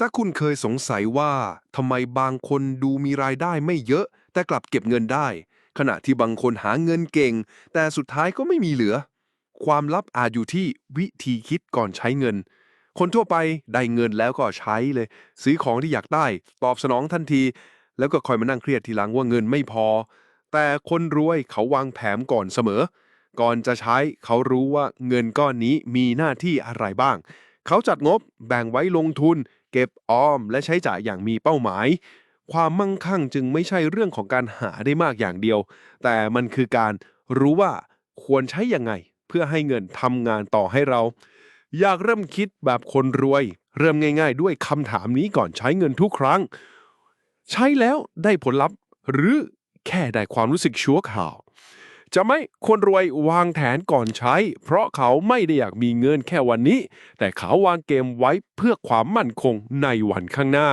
ถ้าคุณเคยสงสัยว่าทำไมบางคนดูมีรายได้ไม่เยอะ แต่กลับเก็บเงินได้ ขณะที่บางคนหาเงินเก่ง แต่สุดท้ายก็ไม่มีเหลือ ความลับอาจอยู่ที่วิธีคิดก่อนใช้เงิน คนทั่วไปได้เงินแล้วก็ใช้เลย ซื้อของที่อยากได้ ตอบสนองทันที แล้วก็คอยมานั่งเครียดทีหลังว่าเงินไม่พอ แต่คนรวยเขาวางแผนก่อนเสมอ ก่อนจะใช้เขารู้ว่าเงินก้อนนี้มีหน้าที่อะไรบ้าง เขาจัดงบแบ่งไว้ลงทุน เก็บออม และใช้จ่ายอย่างมีเป้าหมาย ความมั่งคั่งจึงไม่ใช่เรื่องของการหาได้มากอย่างเดียว แต่มันคือการรู้ว่าควรใช้ยังไง เพื่อให้เงินทำงานต่อให้เรา อยากเริ่มคิดแบบคนรวย เริ่มง่าย ๆ ด้วยคำถามนี้ก่อนใช้เงินทุกครั้ง ใช้แล้วได้ผลลัพธ์หรือแค่ได้ความรู้สึกชั่วคราว จะไม่คนรวยวางแผนก่อนใช้ เพราะเขาไม่ได้อยากมีเงินแค่วันนี้ แต่เขาวางเกมไว้เพื่อความมั่นคงในวันข้างหน้า